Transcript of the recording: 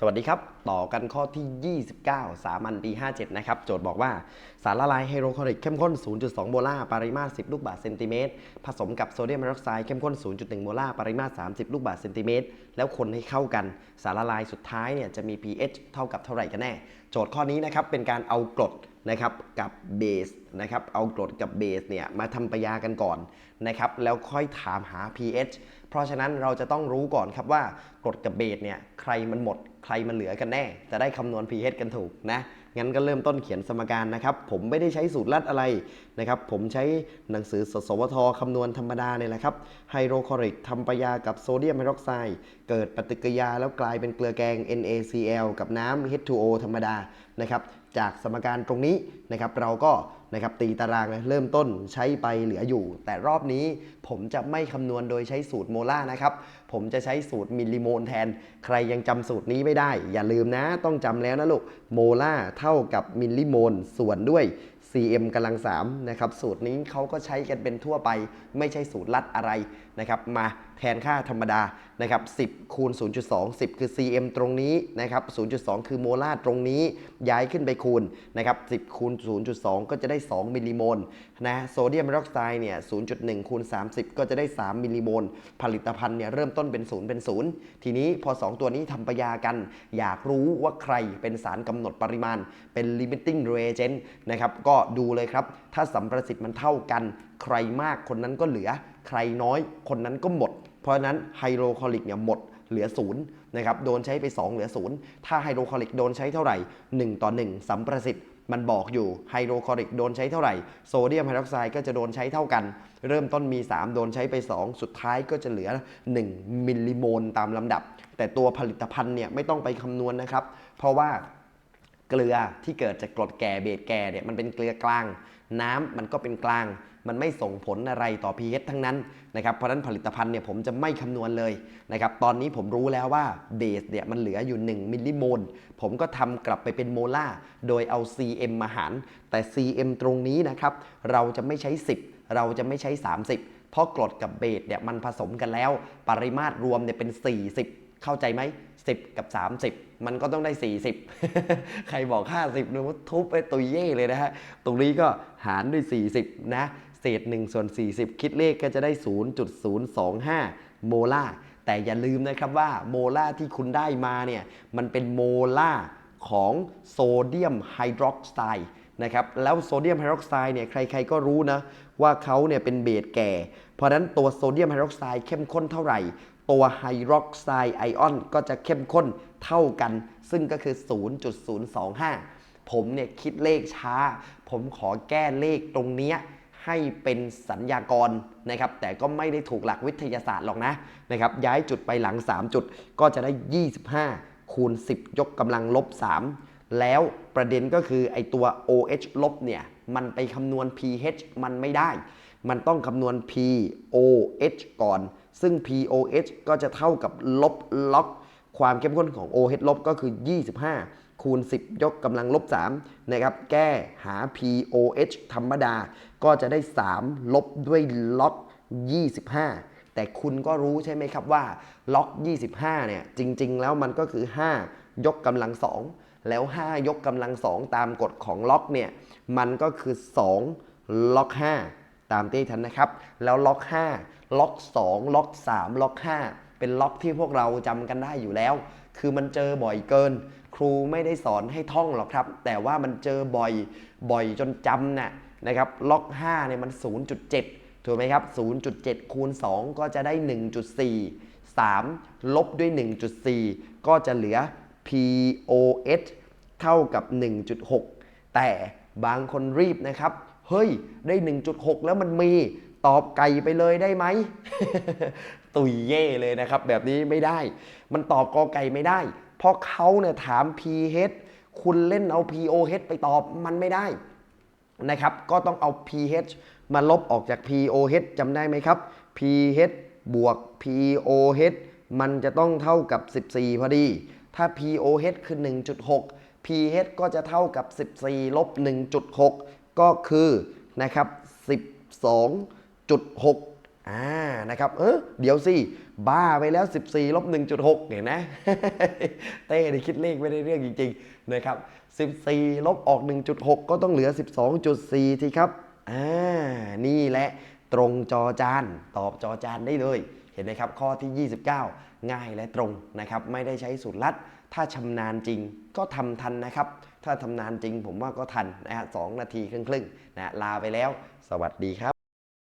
สวัสดีครับ ต่อกันข้อที่ 29 สามัญปี 57 นะครับ โจทย์บอกว่าสารละลายไฮโดรคลอริกเข้มข้น 0.2 โมลาร์ปริมาตร 10 ลูกบาศก์เซนติเมตร ผสมกับโซเดียมไฮดรอกไซด์เข้มข้น 0.1 โมลาร์ปริมาตร 30 ลูกบาศก์เซนติเมตร แล้วคนให้เข้ากัน สารละลายสุดท้ายเนี่ยจะมี pH เท่ากับเท่าไหร่กันแน่ โจทย์ข้อนี้นะครับเป็นการเอากรด นะครับกับเบสนะครับเอากรดกับเบสเนี่ยมาทำปยากันก่อนนะครับแล้วค่อยถามหา pH เพราะฉะนั้นเราจะต้องรู้ก่อนครับว่ากรดกับเบสเนี่ยใครมันหมด ใครมันเหลือกันแน่ จะได้คำนวณ pH กันถูกนะงั้นก็เริ่มต้นเขียนสมการนะครับ ผมไม่ได้ใช้สูตรลัดอะไรนะครับผมใช้หนังสือสสวทคำนวณธรรมดาเนี่ยแหละครับไฮโดรคลอริกทำปยากับโซเดียมไฮดรอกไซด์เกิดปฏิกิริยาแล้วกลายเป็นเกลือแกง NaCl กับน้ำ H2O ธรรมดานะครับ จากสมการตรงนี้นะครับ เราก็ นะครับตีตารางนะเริ่มต้นใช้ไปเหลืออยู่ แต่รอบนี้ผมจะไม่คำนวณโดยใช้สูตรโมล่านะครับ ผมจะใช้สูตรมิลลิโมลแทน ใครยังจำสูตรนี้ไม่ได้ อย่าลืมนะ ต้องจำแล้วนะลูกโมล่าเท่ากับมิลลิโมลส่วนด้วย cm กำลัง3นะครับสูตรนี้เขาก็ใช้กันเป็นทั่วไป ไม่ใช่สูตรลัดอะไรนะครับมาแทนค่าธรรมดานะครับ10คูณ0.2 10 คือ cm ตรงนี้นะครับ0.2 คือโมลาร์ตรงนี้ย้ายขึ้นไปคูณนะครับ10คูณ0.2 ก็จะได้2 มิลลิโมลนะโซเดียมไฮดรอกไซด์เนี่ย 0.1 คูณ 30 ก็จะได้ 3 มิลลิโมล ผลิตภัณฑ์เนี่ยเริ่มต้นเป็น0เป็น0ทีนี้พอ 2 ตัวนี้ทำปะยากัน อยากรู้ว่าใครเป็นสารกำหนดปริมาณ เป็น limiting reagent นะครับ ก็ดูเลยครับ ถ้าสัมประสิทธิ์มันเท่ากัน ใครมากคนนั้นก็เหลือ ใครน้อยคนนั้นก็หมด เพราะฉะนั้นไฮโดรคลอริกเนี่ยหมดเหลือศูนย์นะครับ โดนใช้ไป 2 เหลือศูนย์ถ้าไฮโดรคลอริกโดนใช้เท่าไหร่ 1 ต่อ 1 สัมประสิทธิ์ มันบอกอยู่ไฮโดรคลอริกโดนใช้เท่าไหร่ โซเดียมไฮดรอกไซด์ก็จะโดนใช้เท่ากัน เริ่มต้นมี 3 โดนใช้ไป 2 สุดท้ายก็จะเหลือ 1 มิลลิโมลตามลำดับ แต่ตัวผลิตภัณฑ์เนี่ยไม่ต้องไปคำนวณนะครับ เพราะว่าเกลือที่เกิดจากกรดแก่เบสแก่เนี่ยมันเป็นเกลือกลาง น้ำมันก็เป็นกลาง มันไม่ส่งผลอะไรต่อ pH ทั้งนั้นนะครับเพราะฉะนั้นผลิตภัณฑ์เนี่ยผมจะไม่คำนวณเลยนะครับตอนนี้ผมรู้แล้วว่าเบสเนี่ยมันเหลืออยู่ 1 มิลลิโมล ผมก็ทำกลับไปเป็นโมลาร์โดยเอา cm มาหาร แต่ cm ตรงนี้นะครับเราจะไม่ใช้ 10 เราจะไม่ใช้ 30 เพราะกรดกับเบสเนี่ยมันผสมกันแล้ว ปริมาตรรวมเนี่ยเป็น 40 เข้าใจไหม10 กับ 30 มันก็ต้องได้ 40 ใครบอก 50นึกว่าทุบไปตุยเย่เลยนะฮะ ตรงนี้ก็หารด้วย 40 นะ เศษ1ส่วน40 คิดเลขก็จะได้ 0.025 โมลาร์แต่อย่าลืมนะครับว่าโมลาร์ที่คุณได้มาเนี่ยมันเป็นโมลาร์ของโซเดียมไฮดรอกไซด์นะครับแล้วโซเดียมไฮดรอกไซด์เนี่ยใครๆก็รู้นะว่าเขาเนี่ยเป็นเบสแก่ เพราะฉะนั้นตัวโซเดียมไฮดรอกไซด์เข้มข้นเท่าไหร่ ตัวไฮดรอกไซด์ไอออนก็จะเข้มข้นเท่ากัน ซึ่งก็คือ 0.025 ผมเนี่ยคิดเลขช้า ผมขอแก้เลขตรงเนี้ย ให้เป็นสัญญากรนะครับ แต่ก็ไม่ได้ถูกหลักวิทยาศาสตร์หรอกนะนะครับ ย้ายจุดไปหลัง 3 จุดก็จะได้ 25 คูณ 10 ยกกำลังลบ 3 แล้วประเด็นก็คือไอตัว OH ลบเนี่ย มันไปคำนวณ pH มันไม่ได้ มันต้องคำนวณ pOH ก่อน ซึ่ง pOH ก็จะเท่ากับลบล็อก ความเข้มข้นของ OH ลบก็คือ 25 คูณ 10 ยกกำลังลบ3นะครับแก้หา pOH ธรรมดา ก็จะได้ 3 ลบด้วยล็อก 25 แต่คุณก็รู้ใช่ไหมครับว่าล็อก 25 เนี่ย จริง ๆ แล้วมันก็คือ 5 ยกกำลัง 2 แล้ว 5 ยกกำลัง 2 ตามกฎของล็อกเนี่ย มันก็คือ 2 ล็อก 5 ตามที่ทันนะครับ แล้วล็อก 5 ล็อก 2 ล็อก 3 ล็อก 5 เป็นล็อกที่พวกเราจำกันได้อยู่แล้ว คือมันเจอบ่อยเกิน ครูไม่ได้สอนให้ท่องหรอกครับ แต่ว่ามันเจอบ่อยบ่อยจนจำน่ะนะครับล็อก5เนี่ยมัน 0.7 ถูกไหมครับ 0.7 คูณ 2 ก็จะได้ 1.4 3 ลบด้วย 1.4 ก็จะเหลือ POH เท่ากับ 1.6 แต่บางคนรีบนะครับ เฮ้ย ได้ 1.6 แล้วมันมีตอบไก่ไปเลยได้ไหม ตุยเย่เลยนะครับ แบบนี้ไม่ได้ มันตอบกอไก่ไม่ได้ เพราะเขาเนี่ยถาม pH คุณเล่นเอา POH ไปตอบมันไม่ได้นะครับ ก็ต้องเอา pH มาลบออกจาก POH จำได้ไหมครับ pH บวก POH มันจะต้องเท่ากับ 14 พอดี ถ้า POH คือ 1.6 pH ก็จะเท่ากับ 14 ลบ 1.6 ก็คือนะครับ 12.6 อ่านะครับเออเดี๋ยวสิ บ้าไปแล้ว 14ลบ1.6เห็นไหมเต้ได้คิดเลขไม่ได้เรื่องจริงๆนะครับ14ลบออก 1.6 ก็ต้องเหลือ 12.4ทีครับอ่านี่แหละตรงจอจานตอบจอจานได้เลยเห็นไหมครับ ข้อที่ 29 ง่ายและตรงนะครับ ไม่ได้ใช้สูตรลัด ถ้าชำนาญจริงก็ทำทันนะครับ ถ้าทำนานจริงผมว่าก็ทันนะฮะสนาทีครึ่งๆนะลาไปแล้ว สวัสดีครับ